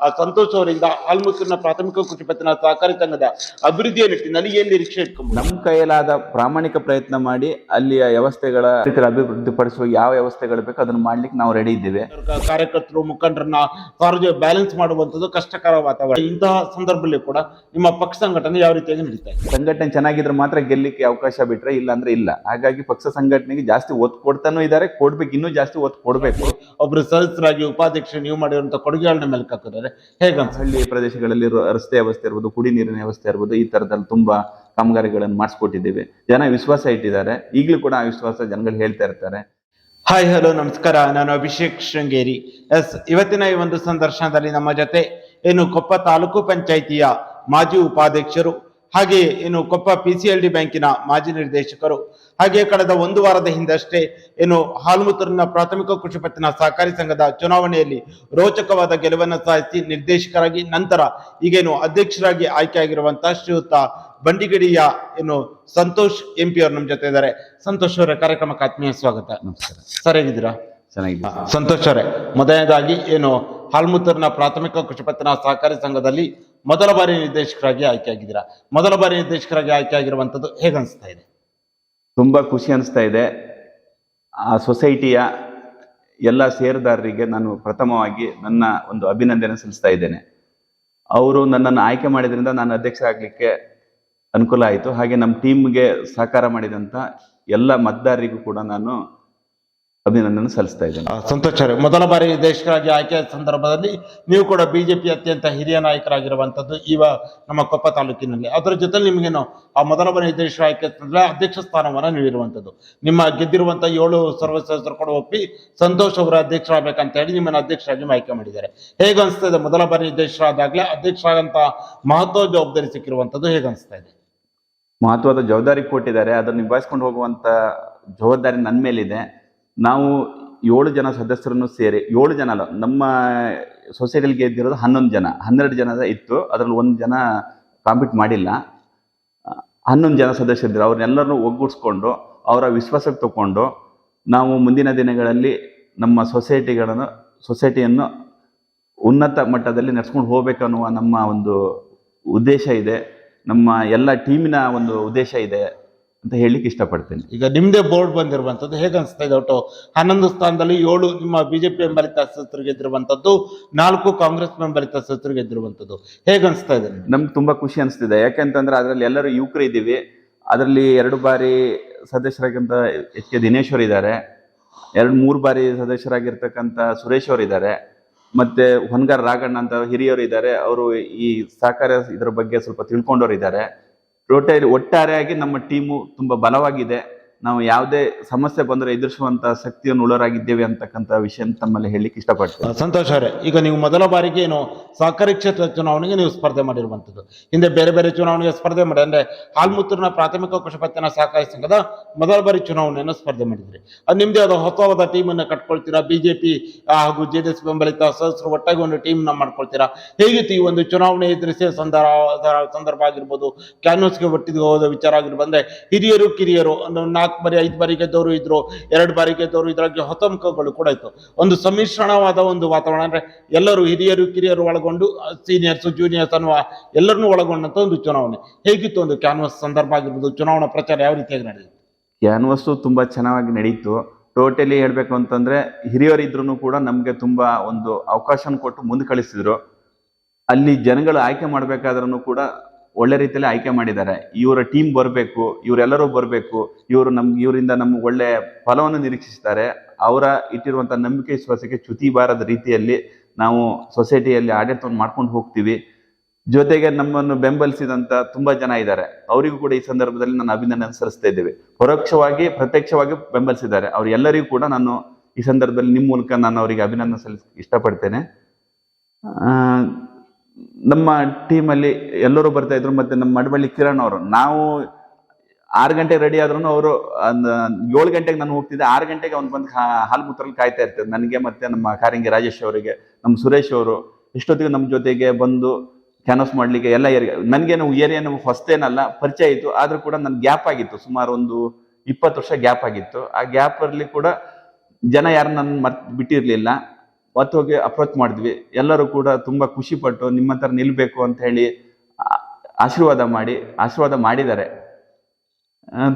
ಆ ಸಂತೋಷ್ ಅವರಿಂದ ಪ್ರಾಥಮಿಕ ಕೃಷಿ ಪತ್ತಿನ ಸಹಕಾರಿ ಸಂಘದ ಅಭಿವೃದ್ಧಿಯ ನಿಟ್ಟಿನಲ್ಲಿ ಏನ್ ನಿರೀಕ್ಷೆ ಇಟ್ಕೊಂಡು ನಮ್ಮ ಕೈಯಲ್ಲಾದ ಪ್ರಾಮಾಣಿಕ ಪ್ರಯತ್ನ ಮಾಡಿ ಅಲ್ಲಿಯ ವ್ಯವಸ್ಥೆಗಳ ಅಭಿವೃದ್ಧಿ ಪಡಿಸುವ ಯಾವ ವ್ಯವಸ್ಥೆಗಳು ಬೇಕು ಅದನ್ನು ಮಾಡ್ಲಿಕ್ಕೆ ನಾವು ರೆಡಿ ಇದ್ದೇವೆ. ಕಾರ್ಯಕರ್ತರು ಮುಖಂಡರನ್ನ ಕಾರ್ಯ ಬ್ಯಾಲೆನ್ಸ್ ಮಾಡುವಂತದ್ದು ಕಷ್ಟಕರ ವಾತಾವರಣ. ಇಂತಹ ಸಂದರ್ಭದಲ್ಲಿ ಕೂಡ ನಿಮ್ಮ ಪಕ್ಷ ಸಂಘಟನೆ ಯಾವ ರೀತಿಯಾಗಿ ನಡೀತಾ ಇದೆ? ಸಂಘಟನೆ ಚೆನ್ನಾಗಿದ್ರೆ ಮಾತ್ರ ಗೆಲ್ಲಿಕ್ಕೆ ಅವಕಾಶ ಬಿಟ್ರೆ ಇಲ್ಲ ಅಂದ್ರೆ ಇಲ್ಲ. ಹಾಗಾಗಿ ಪಕ್ಷ ಸಂಘಟನೆಗೆ ಜಾಸ್ತಿ ಒತ್ತು ಕೊಡ್ತಾನೂ ಇದ್ದಾರೆ ಕೊಡ್ಬೇಕು ಇನ್ನೂ ಜಾಸ್ತಿ ಒತ್ತು ಕೊಡ್ಬೇಕು. ಒಬ್ರು ಸದಸ್ಯರಾಗಿ ಉಪಾಧ್ಯಕ್ಷ ನೀವು ಮಾಡಿರುವಂತ ಕೊಡುಗೆಗಳನ್ನ ಮೇಲೆ ಹಾಕಿದ್ದಾರೆ ಹೇಗನ್ಸ ಹಳ್ಳಿ ಪ್ರದೇಶಗಳಲ್ಲಿ ರಸ್ತೆ ವ್ಯವಸ್ಥೆ ಇರ್ಬೋದು ಕುಡಿ ನೀರಿನ ವ್ಯವಸ್ಥೆ ಇರ್ಬೋದು, ಈ ತರದಲ್ಲಿ ತುಂಬಾ ಕಾಮಗಾರಿಗಳನ್ನು ಮಾಡಿಸ್ಕೊಟ್ಟಿದ್ದೇವೆ. ಜನ ವಿಶ್ವಾಸ ಇಟ್ಟಿದ್ದಾರೆ. ಈಗಲೂ ಕೂಡ ಆ ವಿಶ್ವಾಸ ಜನಗಳು ಹೇಳ್ತಾ ಇರ್ತಾರೆ. ಹಾಯ್, ಹಲೋ, ನಮಸ್ಕಾರ. ನಾನು ಅಭಿಷೇಕ್ ಶೃಂಗೇರಿ. ಎಸ್, ಇವತ್ತಿನ ಈ ಒಂದು ಸಂದರ್ಶನದಲ್ಲಿ ನಮ್ಮ ಜೊತೆ ಏನು ಕೊಪ್ಪ ತಾಲೂಕು ಪಂಚಾಯಿತಿಯ ಮಾಜಿ ಉಪಾಧ್ಯಕ್ಷರು ಹಾಗೆ ಏನು Koppa P C L D ಬ್ಯಾಂಕಿನ ಮಾಜಿ ನಿರ್ದೇಶಕರು ಹಾಗೆ ಕಳೆದ ಒಂದು ವಾರದ ಹಿಂದಷ್ಟೇ ಏನು ಹಾಲ್ಮುತ್ತೂರಿನ ಪ್ರಾಥಮಿಕ ಕೃಷಿ ಪತ್ತಿನ ಸಹಕಾರಿ ಸಂಘದ ಚುನಾವಣೆಯಲ್ಲಿ ರೋಚಕವಾದ ಗೆಲುವನ್ನು ಸಾಧಿಸಿ ನಿರ್ದೇಶಕರಾಗಿ ನಂತರ ಈಗೇನು ಅಧ್ಯಕ್ಷರಾಗಿ ಆಯ್ಕೆಯಾಗಿರುವಂತಹ ಶ್ರೀಯುತ ಬಂಡಿಗಡಿಯ ಏನು ಸಂತೋಷ್ ಎಂ ಪಿ ಅವರು ನಮ್ಮ ಜೊತೆ ಇದ್ದಾರೆ. ಸಂತೋಷ್ ಅವರ ಕಾರ್ಯಕ್ರಮಕ್ಕೆ ಆತ್ಮೀಯ ಸ್ವಾಗತ. ನಮಸ್ಕಾರ. ಸರ್ ಹೇಗಿದ್ದೀರಾ? ಚೆನ್ನಾಗಿದೆ ಸಂತೋಷ್ ಅವರೇ ಮೊದಲನೇದಾಗಿ ಏನು ಹಾಲ್ಮುತ್ತೂರಿನ ಪ್ರಾಥಮಿಕ ಕೃಷಿ ಪತ್ತಿನ ಸಹಕಾರಿ ಸಂಘದಲ್ಲಿ ಮೊದಲ ಬಾರಿ ನಿರ್ದೇಶಕರಾಗಿ ಆಯ್ಕೆಯಾಗಿದ್ದೀರಾ? ಮೊದಲ ಬಾರಿ ನಿರ್ದೇಶಕರಾಗಿ ಆಯ್ಕೆಯಾಗಿರುವಂಥದ್ದು ಹೇಗೆ ಅನಿಸ್ತಾ ಇದೆ? ತುಂಬ ಖುಷಿ ಅನಿಸ್ತಾ ಇದೆ. ಆ ಸೊಸೈಟಿಯ ಎಲ್ಲ ಷೇರುದಾರರಿಗೆ ನಾನು ಪ್ರಥಮವಾಗಿ ನನ್ನ ಒಂದು ಅಭಿನಂದನೆ ಸಲ್ಲಿಸ್ತಾ ಇದ್ದೇನೆ. ಅವರು ನನ್ನನ್ನು ಆಯ್ಕೆ ಮಾಡಿದ್ರಿಂದ ನಾನು ಅಧ್ಯಕ್ಷ ಆಗಲಿಕ್ಕೆ ಅನುಕೂಲ ಆಯಿತು. ಹಾಗೆ ನಮ್ಮ ಟೀಮ್ಗೆ ಸಹಕಾರ ಮಾಡಿದಂಥ ಎಲ್ಲ ಮತದಾರರಿಗೂ ಕೂಡ ನಾನು ಅಭಿನಂದನೆ ಸಲ್ಲಿಸ್ತಾ ಇದ್ದೇನೆ. ಸಂತೋಷ ಮೊದಲ ಬಾರಿ ನಿರ್ದೇಶಕರಾಗಿ ಆಯ್ಕೆ ಸಂದರ್ಭದಲ್ಲಿ ನೀವು ಕೂಡ ಬಿಜೆಪಿ ಅತ್ಯಂತ ಹಿರಿಯ ನಾಯಕರಾಗಿರುವಂತದ್ದು ಇವ ನಮ್ಮ ಕೊಪ್ಪ ತಾಲೂಕಿನಲ್ಲಿ. ಅದರ ಜೊತೆ ನಿಮಗೇನು ಆ ಮೊದಲ ಬಾರಿ ದೇಶ ಆಯ್ಕೆ ಅಂತಂದ್ರೆ ಅಧ್ಯಕ್ಷ ಸ್ಥಾನವನ್ನು ನೀಡಿರುವಂತದ್ದು ನಿಮ್ಮ ಗೆದ್ದಿರುವಂತ ಏಳು ಸರ್ವ ಸದಸ್ಯರು ಕೂಡ ಒಪ್ಪಿ ಸಂತೋಷ್ ಅವರ ಅಧ್ಯಕ್ಷರಾಗಬೇಕಂತ ಹೇಳಿ ನಿಮ್ಮನ್ನ ಅಧ್ಯಕ್ಷರಾಗಿ ಆಯ್ಕೆ ಮಾಡಿದ್ದಾರೆ. ಹೇಗೆ ಅನಿಸ್ತಾ ಇದೆ? ಮೊದಲ ಬಾರಿ ನಿರ್ದೇಶಕರಾದಾಗ್ಲೇ ಅಧ್ಯಕ್ಷರಾದಂತಹ ಮಹತ್ವ ಜವಾಬ್ದಾರಿ ಸಿಕ್ಕಿರುವಂತದ್ದು ಹೇಗೆ ಅನಿಸ್ತಾ ಇದೆ? ಮಹತ್ವದ ಜವಾಬ್ದಾರಿ ಕೊಟ್ಟಿದ್ದಾರೆ. ಅದನ್ನು ನಿಭಾಯಿಸ್ಕೊಂಡು ಹೋಗುವಂತ ಜವಾಬ್ದಾರಿ ನನ್ನ ಮೇಲಿದೆ. ನಾವು ಏಳು ಜನ ಸದಸ್ಯರನ್ನು ಸೇರಿ, ಏಳು ಜನ ಅಲ್ಲ, ನಮ್ಮ ಸೊಸೈಟಿಯಲ್ಲಿ ಗೆದ್ದಿರೋದು ಹನ್ನೊಂದು ಜನ, ಹನ್ನೆರಡು ಜನ ಇತ್ತು, ಅದರಲ್ಲಿ ಒಂದು ಜನ ಕಾಂಪೀಟ್ ಮಾಡಿಲ್ಲ. ಹನ್ನೊಂದು ಜನ ಸದಸ್ಯರಿದ್ದರು ಅವ್ರನ್ನೆಲ್ಲರನ್ನು ಒಗ್ಗೂಡಿಸ್ಕೊಂಡು, ಅವರ ವಿಶ್ವಾಸಕ್ಕೆ ತಗೊಂಡು, ನಾವು ಮುಂದಿನ ದಿನಗಳಲ್ಲಿ ನಮ್ಮ ಸೊಸೈಟಿಗಳನ್ನು ಸೊಸೈಟಿಯನ್ನು ಉನ್ನತ ಮಟ್ಟದಲ್ಲಿ ನಡೆಸ್ಕೊಂಡು ಹೋಗ್ಬೇಕನ್ನುವ ನಮ್ಮ ಒಂದು ಉದ್ದೇಶ ಇದೆ. ನಮ್ಮ ಎಲ್ಲ ಟೀಮಿನ ಒಂದು ಉದ್ದೇಶ ಇದೆ. ಅಂತ ಹೇಳಲಿಕ್ಕೆ ಇಷ್ಟಪಡ್ತೇನೆ. ಈಗ ನಿಮ್ಮದೇ ಬೋರ್ಡ್ ಬಂದಿರುವಂತದ್ದು ಹೇಗೆ ಅನಿಸ್ತಾ ಇದೆ ಒಟ್ಟು ಹನ್ನೊಂದು ಸ್ಥಾನದಲ್ಲಿ ಏಳು ನಿಮ್ಮ ಬಿಜೆಪಿ ಬೆಂಬಲಿತ ಸದಸ್ಯರು ಗೆದ್ದಿರುವಂಥದ್ದು ನಾಲ್ಕು ಕಾಂಗ್ರೆಸ್ ಬೆಂಬಲಿತ ಸದಸ್ಯರು ಗೆದ್ದಿರುವಂಥದ್ದು. ಹೇಗೆ ಅನಿಸ್ತಾ ಇದೆ? ನಮ್ಗೆ ತುಂಬಾ ಖುಷಿ ಅನಿಸ್ತಿದೆ. ಯಾಕೆಂತಂದ್ರೆ ಅದರಲ್ಲಿ ಎಲ್ಲರೂ ಯುವಕರು ಇದ್ದೀವಿ. ಅದರಲ್ಲಿ ಎರಡು ಬಾರಿ ಸದಸ್ಯರಾಗಿಂತ ಎಚ್ ಕೆ ದಿನೇಶ್ವರ್ ಇದ್ದಾರೆ. ಎರಡು ಮೂರು ಬಾರಿ ಸದಸ್ಯರಾಗಿರ್ತಕ್ಕಂಥ ಸುರೇಶ್ ಅವರು ಇದ್ದಾರೆ. ಮತ್ತೆ ಹೊನ್ಗಾರ್ ರಾಘಣ್ಣ ಅಂತ ಹಿರಿಯರು ಇದ್ದಾರೆ. ಅವರು ಈ ಸಹಕಾರ ಇದರ ಬಗ್ಗೆ ಸ್ವಲ್ಪ ತಿಳ್ಕೊಂಡವ್ರು ಇದ್ದಾರೆ. ಟೋಟಲ್ ಒಟ್ಟಾರೆಯಾಗಿ ನಮ್ಮ ಟೀಮು ತುಂಬಾ ಬಲವಾಗಿದೆ. ನಾವು ಯಾವುದೇ ಸಮಸ್ಯೆ ಬಂದರೆ ಎದುರಿಸುವಂತಹ ಶಕ್ತಿಯನ್ನು ಉಳರಾಗಿದ್ದೇವೆ ಅಂತಕ್ಕಂಥ ವಿಷಯ ತಮ್ಮಲ್ಲಿ ಹೇಳಲಿಕ್ಕೆ ಇಷ್ಟಪಡ್ತೀವಿ ಸಂತೋಷ್ ಅವರೇ, ಈಗ ನೀವು ಮೊದಲ ಬಾರಿಗೆ ಏನು ಸಹಕಾರಿ ಕ್ಷೇತ್ರ ಚುನಾವಣೆಗೆ ನೀವು ಸ್ಪರ್ಧೆ ಮಾಡಿರುವಂಥದ್ದು. ಹಿಂದೆ ಬೇರೆ ಬೇರೆ ಚುನಾವಣೆಗೆ ಸ್ಪರ್ಧೆ ಮಾಡಿ, ಅಂದ್ರೆ ಹಾಲ್ಮುತ್ತೂರಿನ ಪ್ರಾಥಮಿಕ ಕೃಷಿ ಪತ್ತಿನ ಸಹಕಾರಿ ಸಂಘದ ಮೊದಲ ಬಾರಿ ಚುನಾವಣೆಯನ್ನು ಸ್ಪರ್ಧೆ ಮಾಡಿದ್ರಿ. ಅದು ನಿಮ್ಮದೇ ಆದ ಹೊಸವಾದ ಟೀಮ್ ಅನ್ನ ಕಟ್ಕೊಳ್ತೀರಾ? ಬಿಜೆಪಿ ಹಾಗೂ ಜೆ ಡಿ ಎಸ್ ಬೆಂಬಲಿತ ಸದಸ್ಯರು ಒಟ್ಟಾಗಿ ಒಂದು ಟೀಮ್ನ ಮಾಡ್ಕೊಳ್ತೀರಾ? ಹೇಗಿತ್ತು ಈ ಒಂದು ಚುನಾವಣೆ ಎದುರಿಸಿ ಸಂದರ್ಭ ಸಂದರ್ಭ ಆಗಿರ್ಬೋದು ಕ್ಯಾನ್ವಸ್ಗೆ ಒಟ್ಟಿಗೆ ಹೋದ ವಿಚಾರ ಆಗಿರ್ಬೋದು ಹಿರಿಯರು ಕಿರಿಯರು ಒಂದು ನಾಲ್ಕು ಬಾರಿ, ಐದು ಬಾರಿ ಗೆದ್ದವರು ಇದ್ರು, ಎರಡು ಬಾರಿ ಗೆದ್ದವರು ಇದ್ರಾಗೆ ಹೊತಂಕಗಳು ಕೂಡ ಇತ್ತು. ಒಂದು ಸಮ್ಮಿಶ್ರಣವಾದ ಒಂದು ವಾತಾವರಣ, ಅಂದ್ರೆ ಎಲ್ಲರೂ ಹಿರಿಯರು, ಕಿರಿಯರು ಒಳಗೊಂಡು ಸೀನಿಯರ್ಸು ಜೂನಿಯರ್ಸ್ ಅನ್ನುವ ಎಲ್ಲರನ್ನೂ ಒಳಗೊಂಡಂತ ಒಂದು ಚುನಾವಣೆ. ಹೇಗಿತ್ತು ಒಂದು ಕ್ಯಾನ್ವಸ್ ಸಂದರ್ಭ ಆಗಿರ್ಬೋದು, ಚುನಾವಣಾ ಪ್ರಚಾರ ಯಾವ ರೀತಿಯಾಗಿ ನಡೆಯಿತು ಕ್ಯಾನ್ವಸ್ಸು ತುಂಬಾ ಚೆನ್ನಾಗಿ ನಡೀತು. ಟೋಟಲಿ ಹೇಳ್ಬೇಕು ಅಂತಂದ್ರೆ ಹಿರಿಯರಿದ್ರು ಕೂಡ ನಮಗೆ ತುಂಬಾ ಒಂದು ಅವಕಾಶ ಕೊಟ್ಟು ಮುಂದೆ ಕಳಿಸಿದ್ರು. ಅಲ್ಲಿ ಜನಗಳು ಆಯ್ಕೆ ಮಾಡಬೇಕಾದ್ರೂ ಕೂಡ ಒಳ್ಳೆ ರೀತಿಯಲ್ಲಿ ಆಯ್ಕೆ ಮಾಡಿದ್ದಾರೆ. ಇವರ ಟೀಮ್ ಬರಬೇಕು, ಇವರೆಲ್ಲರೂ ಬರಬೇಕು, ಇವರು ನಮ್ಗೆ ಇವರಿಂದ ನಮ್ಗೆ ಒಳ್ಳೆ ಫಲವನ್ನು ನಿರೀಕ್ಷಿಸ್ತಾರೆ. ಅವರ ಇಟ್ಟಿರುವಂಥ ನಂಬಿಕೆ ವಿಶ್ವಾಸಕ್ಕೆ ಚ್ಯುತಿ ಬಾರದ ರೀತಿಯಲ್ಲಿ ನಾವು ಸೊಸೈಟಿಯಲ್ಲಿ ಆಡಳಿತವನ್ನು ಮಾಡ್ಕೊಂಡು ಹೋಗ್ತೀವಿ. ಜೊತೆಗೆ ನಮ್ಮನ್ನು ಬೆಂಬಲಿಸಿದಂತ ತುಂಬಾ ಜನ ಇದ್ದಾರೆ. ಅವರಿಗೂ ಕೂಡ ಈ ಸಂದರ್ಭದಲ್ಲಿ ನಾನು ಅಭಿನಂದನೆ ಸಲ್ಲಿಸ್ತಾ ಇದ್ದೇವೆ. ಪರೋಕ್ಷವಾಗಿ, ಪ್ರತ್ಯಕ್ಷವಾಗಿ ಬೆಂಬಲಿಸಿದ್ದಾರೆ. ಅವರೆಲ್ಲರಿಗೂ ಕೂಡ ನಾನು ಈ ಸಂದರ್ಭದಲ್ಲಿ ನಿಮ್ಮ ಮೂಲಕ ನಾನು ಅವರಿಗೆ ಅಭಿನಂದನೆ ಸಲ್ಲಿಸ ಇಷ್ಟಪಡ್ತೇನೆ. ನಮ್ಮ ಟೀಮಲ್ಲಿ ಎಲ್ಲರೂ ಬರ್ತಾ ಇದ್ರು ಮತ್ತೆ ನಮ್ಮ ಮಡಬಳ್ಳಿ ಕಿರಣ್ ಅವರು. ನಾವು ಆರು ಗಂಟೆಗೆ ರೆಡಿ ಆದ್ರೂ ಅವರು ಏಳು ಗಂಟೆಗೆ ನಾನು ಹೋಗ್ತಿದ್ದೆ. ಆರು ಗಂಟೆಗೆ ಅವ್ನು ಬಂದು ಹಾಲು ಮುತ್ತರಲ್ಲಿ ಕಾಯ್ತಾ ಇರ್ತಾರೆ ನನಗೆ ಮತ್ತೆ ನಮ್ಮ ಕಾರಿಂಗಿ ರಾಜೇಶ್ ಅವರಿಗೆ, ನಮ್ಮ ಸುರೇಶ್ ಅವರು ಇಷ್ಟೊತ್ತಿಗೆ ನಮ್ಮ ಜೊತೆಗೆ ಬಂದು ಕ್ಯಾನ್ವಸ್ ಮಾಡ್ಲಿಕ್ಕೆ ಎಲ್ಲ ಏರಿಯಾ ನನಗೇನು ಏರಿಯಾನು ಹೊಸ್ತೇನಲ್ಲ, ಪರಿಚಯ ಇತ್ತು. ಆದ್ರೂ ಕೂಡ ನನ್ನ ಗ್ಯಾಪ್ ಆಗಿತ್ತು. ಸುಮಾರು ಒಂದು ಇಪ್ಪತ್ತು ವರ್ಷ ಗ್ಯಾಪ್ ಆಗಿತ್ತು. ಆ ಗ್ಯಾಪ್ ಅಲ್ಲಿ ಕೂಡ ಜನ ಯಾರು ನನ್ನ ಮರ್ತ್ ಬಿಟ್ಟಿರ್ಲಿಲ್ಲ. ಮತ್ತೆ ಹೋಗಿ ಅಪ್ರೋಚ್ ಮಾಡಿದ್ವಿ. ಎಲ್ಲರೂ ಕೂಡ ತುಂಬಾ ಖುಷಿ ಪಟ್ಟು ನಿಮ್ಮ ಹತ್ರ ನಿಲ್ಲಬೇಕು ಅಂತ ಹೇಳಿ ಆಶೀರ್ವಾದ ಮಾಡಿ, ಆಶೀರ್ವಾದ ಮಾಡಿದ್ದಾರೆ.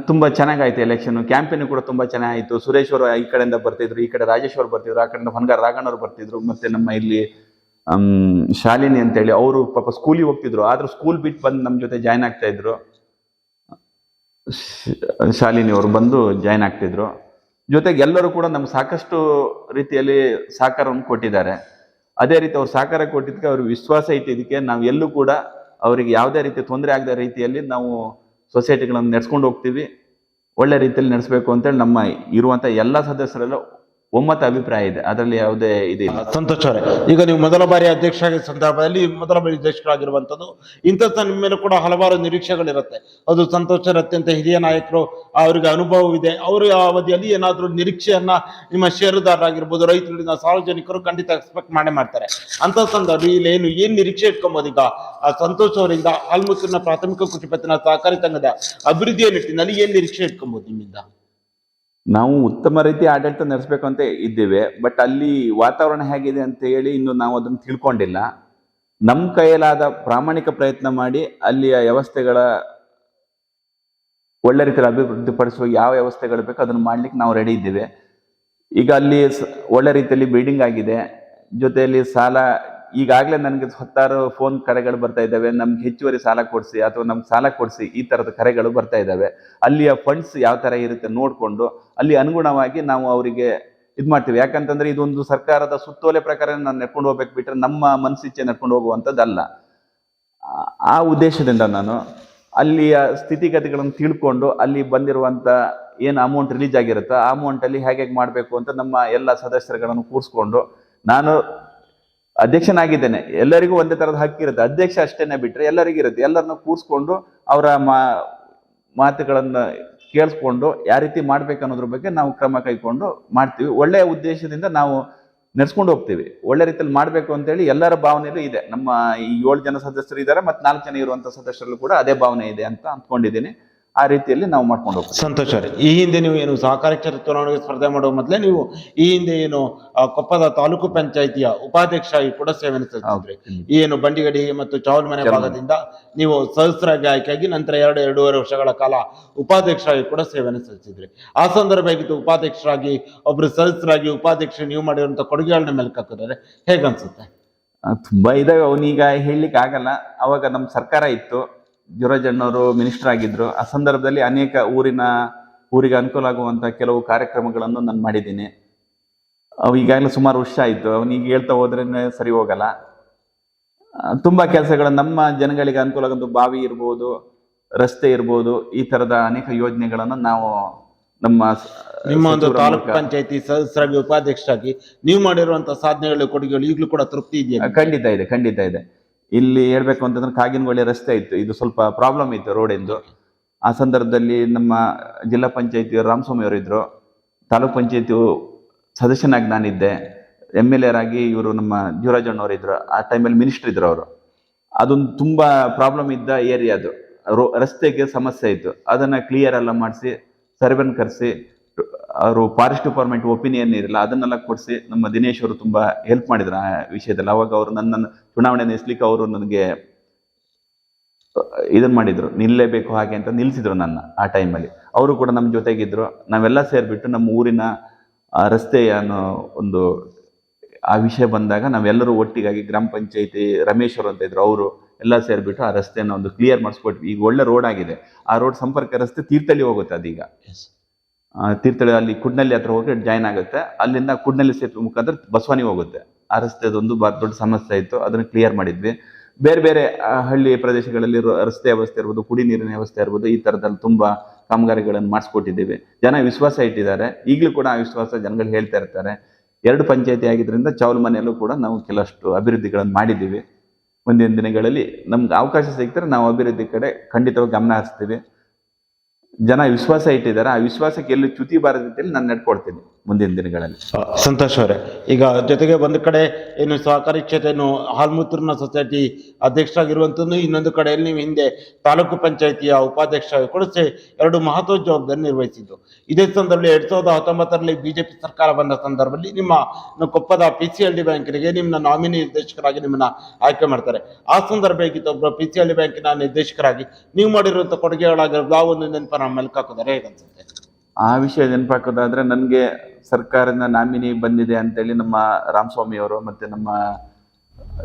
ತುಂಬ ಚೆನ್ನಾಗಾಯ್ತು ಎಲೆಕ್ಷನ್ ಕ್ಯಾಂಪೇನ್ ಕೂಡ ತುಂಬಾ ಚೆನ್ನಾಗಿತ್ತು ಸುರೇಶ್ ಅವರು ಈ ಕಡೆಯಿಂದ ಬರ್ತಿದ್ರು, ಈ ಕಡೆ ರಾಜೇಶ್ ಅವರು ಬರ್ತಿದ್ರು, ಆ ಕಡೆಯಿಂದ ಹೊನ್ಗಾರ್ ರಾಘಣ್ಣ ಅವರು ಬರ್ತಿದ್ರು, ಮತ್ತೆ ನಮ್ಮ ಇಲ್ಲಿ ಶಾಲಿನಿ ಅಂತೇಳಿ ಅವರು ಪಾಪ ಸ್ಕೂಲಿಗೆ ಹೋಗ್ತಿದ್ರು. ಆದ್ರೂ ಸ್ಕೂಲ್ ಬಿಟ್ಟು ಬಂದು ನಮ್ಮ ಜೊತೆ ಜಾಯ್ನ್ ಆಗ್ತಾ ಇದ್ರು. ಶಾಲಿನಿ ಅವರು ಬಂದು ಜಾಯ್ನ್ ಆಗ್ತಿದ್ರು. ಜೊತೆಗೆ ಎಲ್ಲರೂ ಕೂಡ ನಮ್ಗೆ ಸಾಕಷ್ಟು ರೀತಿಯಲ್ಲಿ ಸಹಕಾರವನ್ನು ಕೊಟ್ಟಿದ್ದಾರೆ. ಅದೇ ರೀತಿ ಅವ್ರು ಸಹಕಾರ ಕೊಟ್ಟಿದ್ದಕ್ಕೆ ಅವ್ರಿಗೆ ವಿಶ್ವಾಸ ಇಟ್ಟಿದ್ದಕ್ಕೆ ನಾವು ಎಲ್ಲೂ ಕೂಡ ಅವರಿಗೆ ಯಾವುದೇ ರೀತಿ ತೊಂದರೆ ಆಗದ ರೀತಿಯಲ್ಲಿ ನಾವು ಸೊಸೈಟಿಗಳನ್ನು ನಡೆಸ್ಕೊಂಡು ಹೋಗ್ತೀವಿ. ಒಳ್ಳೆ ರೀತಿಯಲ್ಲಿ ನಡೆಸಬೇಕು ಅಂತೇಳಿ ನಮ್ಮ ಇರುವಂಥ ಎಲ್ಲ ಸದಸ್ಯರೆಲ್ಲ ಒಮ್ಮತ ಅಭಿಪ್ರಾಯ ಇದೆ. ಅದರಲ್ಲಿ ಯಾವುದೇ ಇದೆ ಸಂತೋಷ ಅವರೇ, ಈಗ ನೀವು ಮೊದಲ ಬಾರಿ ಅಧ್ಯಕ್ಷ ಆಗಿದ್ದ ಸಂದರ್ಭದಲ್ಲಿ ಮೊದಲ ಬಾರಿ ಅಧ್ಯಕ್ಷರಾಗಿರುವಂಥದ್ದು ನಿಮ್ಮ ಮೇಲೆ ಕೂಡ ಹಲವಾರು ನಿರೀಕ್ಷೆಗಳಿರುತ್ತೆ. ಅದು ಸಂತೋಷರ ಅತ್ಯಂತ ಹಿರಿಯ ನಾಯಕರು, ಅವರಿಗೆ ಅನುಭವವಿದೆ. ಅವರ ಅವಧಿಯಲ್ಲಿ ಏನಾದರೂ ನಿರೀಕ್ಷೆಯನ್ನ ನಿಮ್ಮ ಷೇರುದಾರರಾಗಿರ್ಬೋದು ರೈತರಿಂದ ಸಾರ್ವಜನಿಕರು ಖಂಡಿತ ಎಕ್ಸ್ಪೆಕ್ಟ್ ಮಾಡೇ ಮಾಡ್ತಾರೆ. ಅಂತ ಸಂದರ್ಭ ಇಲ್ಲಿ ಏನು, ಏನ್ ನಿರೀಕ್ಷೆ ಇಟ್ಕೊಬೋದು ಈಗ ಆ ಸಂತೋಷ್ ಅವರಿಂದ ಹಾಲ್ಮುತ್ತಿನ ಪ್ರಾಥಮಿಕ ಕೃಷಿ ಪತ್ತಿನ ಸಹಕಾರಿ ಸಂಘದ ಅಭಿವೃದ್ಧಿಯ ನಿಟ್ಟಿನಲ್ಲಿ ಏನ್ ನಿರೀಕ್ಷೆ ಇಟ್ಕೊಬೋದು ನಿಮ್ಮಿಂದ? ನಾವು ಉತ್ತಮ ರೀತಿ ಆಡಳಿತ ನಡೆಸಬೇಕು ಅಂತ ಇದ್ದೇವೆ ಬಟ್ ಅಲ್ಲಿ ವಾತಾವರಣ ಹೇಗಿದೆ ಅಂತ ಹೇಳಿ ಇನ್ನು ನಾವು ಅದನ್ನು ತಿಳ್ಕೊಂಡಿಲ್ಲ. ನಮ್ಮ ಕೈಯಲ್ಲಾದ ಪ್ರಾಮಾಣಿಕ ಪ್ರಯತ್ನ ಮಾಡಿ ಅಲ್ಲಿಯ ವ್ಯವಸ್ಥೆಗಳ ಒಳ್ಳೆ ರೀತಿಯಲ್ಲಿ ಅಭಿವೃದ್ಧಿಪಡಿಸುವ ಯಾವ ವ್ಯವಸ್ಥೆಗಳು ಬೇಕು ಅದನ್ನು ಮಾಡ್ಲಿಕ್ಕೆ ನಾವು ರೆಡಿ ಇದ್ದೇವೆ. ಈಗ ಅಲ್ಲಿ ಒಳ್ಳೆ ರೀತಿಯಲ್ಲಿ ಬಿಲ್ಡಿಂಗ್ ಆಗಿದೆ, ಜೊತೆಯಲ್ಲಿ ಸಾಲ ಈಗಾಗಲೇ ನನಗೆ ಹತ್ತಾರು ಫೋನ್ ಕರೆಗಳು ಬರ್ತಾ ಇದ್ದಾವೆ. ನಮ್ಗೆ ಹೆಚ್ಚುವರಿ ಸಾಲ ಕೊಡಿಸಿ ಅಥವಾ ನಮ್ಗೆ ಸಾಲ ಕೊಡಿಸಿ ಈ ಥರದ ಕರೆಗಳು ಬರ್ತಾ ಇದ್ದಾವೆ. ಅಲ್ಲಿಯ ಫಂಡ್ಸ್ ಯಾವ ಥರ ಇರುತ್ತೆ ನೋಡಿಕೊಂಡು ಅಲ್ಲಿ ಅನುಗುಣವಾಗಿ ನಾವು ಅವರಿಗೆ ಇದು ಮಾಡ್ತೀವಿ. ಯಾಕಂತಂದ್ರೆ ಇದೊಂದು ಸರ್ಕಾರದ ಸುತ್ತೋಲೆ ಪ್ರಕಾರ ನಾನು ನಡ್ಕೊಂಡು ಹೋಗ್ಬೇಕು ಬಿಟ್ಟರೆ ನಮ್ಮ ಮನಸ್ಸಿಚ್ಛೆ ನಡ್ಕೊಂಡು ಹೋಗುವಂಥದ್ದಲ್ಲ. ಆ- ಉದ್ದೇಶದಿಂದ ನಾನು ಅಲ್ಲಿಯ ಸ್ಥಿತಿಗತಿಗಳನ್ನು ತಿಳ್ಕೊಂಡು ಅಲ್ಲಿ ಬಂದಿರುವಂಥ ಏನು ಅಮೌಂಟ್ ರಿಲೀಸ್ ಆಗಿರುತ್ತೋ ಆ ಅಮೌಂಟಲ್ಲಿ ಹೇಗೆ ಹೇಗೆ ಮಾಡಬೇಕು ಅಂತ ನಮ್ಮ ಎಲ್ಲ ಸದಸ್ಯರುಗಳನ್ನು ಕೂರಿಸ್ಕೊಂಡು ನಾನು ಅಧ್ಯಕ್ಷನಾಗಿದ್ದೇನೆ. ಎಲ್ಲರಿಗೂ ಒಂದೇ ತರದ ಹಕ್ಕಿರುತ್ತೆ ಅಧ್ಯಕ್ಷ ಅಷ್ಟೇನೆ ಬಿಟ್ರೆ ಎಲ್ಲರಿಗೂ ಇರುತ್ತೆ. ಎಲ್ಲರನ್ನ ಕೂರಿಸ್ಕೊಂಡು ಅವರ ಮಾ, ಮಾತುಗಳನ್ನ ಕೇಳಿಸ್ಕೊಂಡು ಯಾವ ರೀತಿ ಮಾಡ್ಬೇಕು ಅನ್ನೋದ್ರ ಬಗ್ಗೆ ನಾವು ಕ್ರಮ ಕೈಕೊಂಡು ಮಾಡ್ತೀವಿ. ಒಳ್ಳೆಯ ಉದ್ದೇಶದಿಂದ ನಾವು ನಡ್ಸ್ಕೊಂಡು ಹೋಗ್ತೀವಿ. ಒಳ್ಳೆ ರೀತಿಯಲ್ಲಿ ಮಾಡಬೇಕು ಅಂತೇಳಿ ಎಲ್ಲರ ಭಾವನೆಯಲ್ಲೂ ಇದೆ. ನಮ್ಮ ಈ ಏಳು ಜನ ಸದಸ್ಯರು ಇದ್ದಾರೆ, ಮತ್ತೆ ನಾಲ್ಕು ಜನ ಇರುವಂತ ಸದಸ್ಯರಲ್ಲೂ ಕೂಡ ಅದೇ ಭಾವನೆ ಇದೆ ಅಂತ ಅಂದ್ಕೊಂಡಿದ್ದೀನಿ. ಆ ರೀತಿಯಲ್ಲಿ ನಾವು ಮಾಡ್ಕೊಂಡು ಹೋಗ್ತೀವಿ. ಸಂತೋಷ್ ಅವರೇ ಈ ಹಿಂದೆ ನೀವು ಏನು ಸಹಕಾರಿ ಕ್ಷೇತ್ರ ಚುನಾವಣೆಗೆ ಸ್ಪರ್ಧೆ ಮಾಡುವ ಮೊದಲೇ ನೀವು ಈ ಹಿಂದೆ ಏನು ಕೊಪ್ಪದ ತಾಲೂಕು ಪಂಚಾಯಿತಿಯ ಉಪಾಧ್ಯಕ್ಷ ಆಗಿ ಕೂಡ ಸೇವೆ ಸಲ್ಲಿಸಿದ್ರಿ ಈ ಏನು ಬಂಡಿಗಡಿ ಮತ್ತು ಚಾವಲ್ ಮನೆ ಭಾಗದಿಂದ ನೀವು ಸದಸ್ಯರಾಗಿ ಆಯ್ಕೆಯಾಗಿ ನಂತರ ಎರಡು ಎರಡೂವರೆ ವರ್ಷಗಳ ಕಾಲ ಉಪಾಧ್ಯಕ್ಷರಾಗಿ ಕೂಡ ಸೇವೆಯನ್ನು ಸಲ್ಲಿಸಿದ್ರಿ. ಆ ಸಂದರ್ಭ ಹೇಗಿತ್ತು? ಉಪಾಧ್ಯಕ್ಷರಾಗಿ ಒಬ್ರು ಸದಸ್ಯರಾಗಿ ಉಪಾಧ್ಯಕ್ಷ ನೀವು ಮಾಡಿರುವಂತ ಕೊಡುಗೆಗಳನ್ನ ಮೇಲೆ ಹಾಕಿದ್ರೆ ಹೇಗನ್ಸುತ್ತೆ? ತುಂಬಾ ಇದಾವೆ. ಅವನೀಗ ಹೇಳಲಿಕ್ಕೆ ಆಗಲ್ಲ ಅವಾಗ ನಮ್ಮ ಸರ್ಕಾರ ಇತ್ತು. ಜುರಾಜಣ್ಣವರು ಮಿನಿಸ್ಟರ್ ಆಗಿದ್ರು. ಆ ಸಂದರ್ಭದಲ್ಲಿ ಅನೇಕ ಊರಿನ ಊರಿಗೆ ಅನುಕೂಲ ಆಗುವಂತ ಕೆಲವು ಕಾರ್ಯಕ್ರಮಗಳನ್ನು ನಾನು ಮಾಡಿದ್ದೀನಿ. ಅವು ಈಗಾಗಲೇ ಸುಮಾರು ವರ್ಷ ಆಯ್ತು. ಅವನಿಗೆ ಹೇಳ್ತಾ ಹೋದ್ರೆ ಸರಿ ಹೋಗಲ್ಲ. ತುಂಬ ಕೆಲಸಗಳು ನಮ್ಮ ಜನಗಳಿಗೆ ಅನುಕೂಲ ಆಗೋದು ಬಾವಿ ಇರ್ಬೋದು ರಸ್ತೆ ಇರ್ಬೋದು ಈ ತರದ ಅನೇಕ ಯೋಜನೆಗಳನ್ನು ನಾವು ನಮ್ಮ ನಿಮ್ಮ ಒಂದು ತಾಲೂಕು ಪಂಚಾಯಿತಿ ಸದಸ್ಯರಾಗಿ ಉಪಾಧ್ಯಕ್ಷರಾಗಿ ನೀವು ಮಾಡಿರುವಂತಹ ಸಾಧನೆಗಳ ಕೊಡುಗೆಗಳು ಈಗಲೂ ಕೂಡ ತೃಪ್ತಿ ಇದೆಯಾ ಖಂಡಿತ ಇದೆ ಖಂಡಿತ ಇದೆ. ಇಲ್ಲಿ ಹೇಳ್ಬೇಕು ಅಂತಂದ್ರೆ ಕಾಗಿನಗೊಳ್ಳಿ ರಸ್ತೆ ಇತ್ತು. ಇದು ಸ್ವಲ್ಪ ಪ್ರಾಬ್ಲಮ್ ಇತ್ತು ರೋಡಿಂದು ಆ ಸಂದರ್ಭದಲ್ಲಿ ನಮ್ಮ ಜಿಲ್ಲಾ ಪಂಚಾಯತಿ ರಾಮಸ್ವಾಮಿ ಇದ್ರು. ತಾಲೂಕ್ ಪಂಚಾಯತಿ ಸದಸ್ಯನಾಗಿ ನಾನಿದ್ದೆ. ಎಂ ಎಲ್ ಎರಾಗಿ ಇವರು ನಮ್ಮ ಇದ್ರು. ಆ ಟೈಮಲ್ಲಿ ಮಿನಿಸ್ಟರ್ ಇದ್ರು ಅವರು. ಅದೊಂದು ತುಂಬ ಪ್ರಾಬ್ಲಮ್ ಇದ್ದ ಏರಿಯಾ ಅದು. ರಸ್ತೆಗೆ ಸಮಸ್ಯೆ ಇತ್ತು. ಅದನ್ನ ಕ್ಲಿಯರ್ ಎಲ್ಲ ಮಾಡಿಸಿ ಸರ್ವೆನ್ ಕರೆಸಿ ಅವರು ಫಾರೆಸ್ಟ್ ಡಿಪಾರ್ಟ್ಮೆಂಟ್ ಒಪಿನಿಯನ್ ಇರಲ್ಲ ಅದನ್ನೆಲ್ಲ ಕೊಡಿಸಿ ನಮ್ಮ ದಿನೇಶ್ ಅವರು ತುಂಬ ಹೆಲ್ಪ್ ಮಾಡಿದ್ರು ಆ ವಿಷಯದಲ್ಲಿ. ಅವಾಗ ಅವರು ನನ್ನನ್ನು ಚುನಾವಣೆ ನಿಲ್ಲಿಸ್ಲಿಕ್ಕೆ ಅವರು ನನಗೆ ಇದನ್ನ ಮಾಡಿದ್ರು ನಿಲ್ಲಲೇಬೇಕು ಹಾಗೆ ಅಂತ ನಿಲ್ಲಿಸಿದ್ರು ನನ್ನ ಆ ಟೈಮಲ್ಲಿ ಅವರು ಕೂಡ ನಮ್ಮ ಜೊತೆಗಿದ್ರು. ನಾವೆಲ್ಲ ಸೇರಿಬಿಟ್ಟು ನಮ್ಮ ಊರಿನ ರಸ್ತೆಯ ಒಂದು, ಆ ವಿಷಯ ಬಂದಾಗ ನಾವೆಲ್ಲರೂ ಒಟ್ಟಿಗಾಗಿ ಗ್ರಾಮ ಪಂಚಾಯತಿ ರಮೇಶ್ ಅವರು ಅಂತ ಇದ್ರು. ಅವರು ಎಲ್ಲ ಸೇರಿಬಿಟ್ಟು ಆ ರಸ್ತೆಯನ್ನು ಒಂದು ಕ್ಲಿಯರ್ ಮಾಡಿಸ್ಕೊಟ್ವಿ. ಈಗ ಒಳ್ಳೆ ರೋಡ್ ಆಗಿದೆ. ಆ ರೋಡ್ ಸಂಪರ್ಕ ರಸ್ತೆ ತೀರ್ಥಳ್ಳಿ ಹೋಗುತ್ತೆ ಅದೀಗ. ತೀರ್ಥಹಳ್ಳಿ ಅಲ್ಲಿ ಕುಡ್ನಲ್ಲಿ ಹತ್ರ ಹೋಗಿ ಜಾಯ್ನ್ ಆಗುತ್ತೆ. ಅಲ್ಲಿಂದ ಕುಡ್ನಳ್ಳಿ ಸೇತುವೆ ಮುಖಾಂತರ ಬಸವಾನಿ ಹೋಗುತ್ತೆ. ಆ ರಸ್ತೆದೊಂದು ಬಹಳ ದೊಡ್ಡ ಸಮಸ್ಯೆ ಇತ್ತು ಅದನ್ನು ಕ್ಲಿಯರ್ ಮಾಡಿದ್ವಿ. ಬೇರೆ ಬೇರೆ ಹಳ್ಳಿ ಪ್ರದೇಶಗಳಲ್ಲಿ ರಸ್ತೆ ವ್ಯವಸ್ಥೆ ಇರ್ಬೋದು ಕುಡಿ ನೀರಿನ ವ್ಯವಸ್ಥೆ ಇರ್ಬೋದು, ಈ ಥರದಲ್ಲಿ ತುಂಬ ಕಾಮಗಾರಿಗಳನ್ನು ಮಾಡಿಸ್ಕೊಟ್ಟಿದ್ದೀವಿ. ಜನ ವಿಶ್ವಾಸ ಇಟ್ಟಿದ್ದಾರೆ. ಈಗಲೂ ಕೂಡ ಆ ವಿಶ್ವಾಸ ಜನಗಳು ಹೇಳ್ತಾ ಇರ್ತಾರೆ. ಎರಡು ಪಂಚಾಯತಿ ಆಗಿದ್ದರಿಂದ ಚೌಲ್ ಮನೆಯಲ್ಲೂ ಕೂಡ ನಾವು ಕೆಲವಷ್ಟು ಅಭಿವೃದ್ಧಿಗಳನ್ನು ಮಾಡಿದ್ದೀವಿ. ಮುಂದಿನ ದಿನಗಳಲ್ಲಿ ನಮ್ಗೆ ಅವಕಾಶ ಸಿಗ್ತಾರೆ ನಾವು ಅಭಿವೃದ್ಧಿ ಕಡೆ ಖಂಡಿತವಾಗಿ ಗಮನ ಹರಿಸ್ತೀವಿ. ಜನ ವಿಶ್ವಾಸ ಇಟ್ಟಿದ್ದಾರೆ. ಆ ವಿಶ್ವಾಸಕ್ಕೆ ಎಲ್ಲಿ ಚ್ಯುತಿ ಬಾರದಂತೇಳಿ ನಾನು ನಡ್ಕೊಡ್ತೀನಿ ಮುಂದಿನ ದಿನಗಳಲ್ಲಿ. ಸಂತೋಷ್ ಅವರೇ, ಈಗ ಜೊತೆಗೆ ಒಂದು ಕಡೆ ಏನು ಸಹಕಾರಿ ಕ್ಷೇತ್ರ ಏನು ಹಾಲ್ಮೂತ್ರನ ಸೊಸೈಟಿ ಅಧ್ಯಕ್ಷರಾಗಿರುವಂಥದ್ದು ಇನ್ನೊಂದು ಕಡೆಯಲ್ಲಿ ನೀವು ಹಿಂದೆ ತಾಲೂಕು ಪಂಚಾಯಿತಿಯ ಉಪಾಧ್ಯಕ್ಷ ಕೂಡ ಎರಡು ಮಹತ್ವದ ಜವಾಬ್ದಾರಿ ನಿರ್ವಹಿಸಿದ್ದು. ಇದೇ ಸಂದರ್ಭದಲ್ಲಿ ಎರಡ್ ಸಾವಿರದ ಹತ್ತೊಂಬತ್ತರಲ್ಲಿ ಬಿಜೆಪಿ ಸರ್ಕಾರ ಬಂದ ಸಂದರ್ಭದಲ್ಲಿ ನಿಮ್ಮ ಕೊಪ್ಪದ ಪಿ ಸಿ ಎಲ್ ಡಿ ಬ್ಯಾಂಕಿಗೆ ನಿಮ್ಮನ್ನ ನಾಮಿನಿ ನಿರ್ದೇಶಕರಾಗಿ ನಿಮ್ಮನ್ನ ಆಯ್ಕೆ ಮಾಡ್ತಾರೆ. ಆ ಸಂದರ್ಭ ಹೇಗಿತ್ತು? ಒಬ್ಬ ಪಿ ಸಿ ಎಲ್ ಡಿ ಬ್ಯಾಂಕಿನ ನಿರ್ದೇಶಕರಾಗಿ ನೀವು ಮಾಡಿರುವಂಥ ಕೊಡುಗೆಗಳಾಗಿರೋದು ಆ ಒಂದು ನೆನಪು ನಮ್ಮ ಮೆಲ್ಕ್ ಹಾಕಿದ್ದಾರೆ ಹೇಗನ್ಸುತ್ತೆ ಆ ವಿಷಯ ನೆನಪಾಕೋದಾದ್ರೆ ನನಗೆ ಸರ್ಕಾರದ ನಾಮಿನಿ ಬಂದಿದೆ ಅಂತೇಳಿ ನಮ್ಮ ರಾಮಸ್ವಾಮಿ ಅವರು ಮತ್ತೆ ನಮ್ಮ